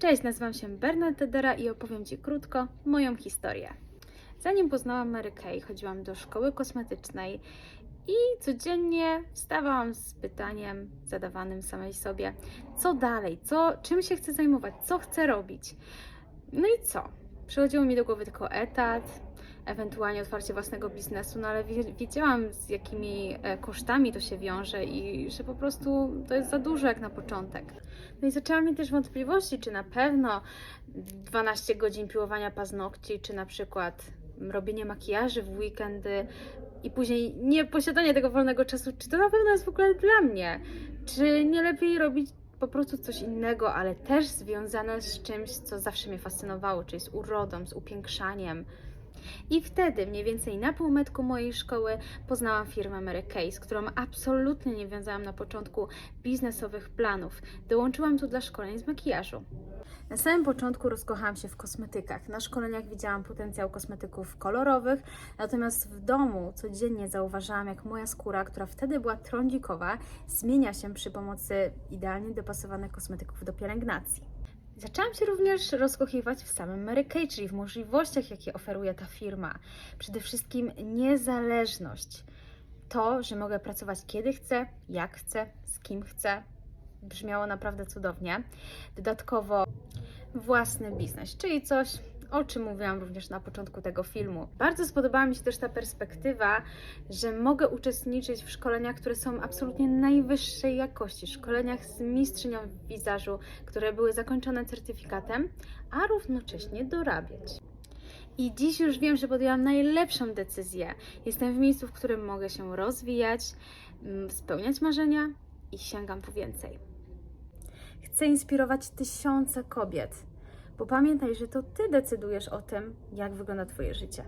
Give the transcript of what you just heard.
Cześć, nazywam się Bernadette Tedera i opowiem Ci krótko moją historię. Zanim poznałam Mary Kay, chodziłam do szkoły kosmetycznej i codziennie wstawałam z pytaniem zadawanym samej sobie, co dalej, co, czym się chcę zajmować, co chcę robić. No i co? Przychodziło mi do głowy tylko etat, ewentualnie otwarcie własnego biznesu, no ale wie- wiedziałam z jakimi e, kosztami to się wiąże i że po prostu to jest za dużo jak na początek. No i zaczęłam mieć też wątpliwości, czy na pewno 12 godzin piłowania paznokci, czy na przykład robienie makijaży w weekendy i później nie posiadanie tego wolnego czasu, czy to na pewno jest w ogóle dla mnie? Czy nie lepiej robić po prostu coś innego, ale też związane z czymś, co zawsze mnie fascynowało, czyli z urodą, z upiększaniem. I wtedy, mniej więcej na półmetku mojej szkoły, poznałam firmę Mary Kay, z którą absolutnie nie wiązałam na początku biznesowych planów. Dołączyłam tu dla szkoleń z makijażu. Na samym początku rozkochałam się w kosmetykach. Na szkoleniach widziałam potencjał kosmetyków kolorowych, natomiast w domu codziennie zauważałam, jak moja skóra, która wtedy była trądzikowa, zmienia się przy pomocy idealnie dopasowanych kosmetyków do pielęgnacji. Zaczęłam się również rozkochiwać w samym Mary Kay, czyli w możliwościach, jakie oferuje ta firma. Przede wszystkim niezależność. To, że mogę pracować kiedy chcę, jak chcę, z kim chcę, brzmiało naprawdę cudownie. Dodatkowo własny biznes, czyli coś, o czym mówiłam również na początku tego filmu. Bardzo spodobała mi się też ta perspektywa, że mogę uczestniczyć w szkoleniach, które są absolutnie najwyższej jakości, szkoleniach z mistrzynią wizażu, które były zakończone certyfikatem, a równocześnie dorabiać. I dziś już wiem, że podjęłam najlepszą decyzję. Jestem w miejscu, w którym mogę się rozwijać, mm, spełniać marzenia i sięgam po więcej. Chcę inspirować tysiące kobiet, bo pamiętaj, że to ty decydujesz o tym, jak wygląda Twoje życie.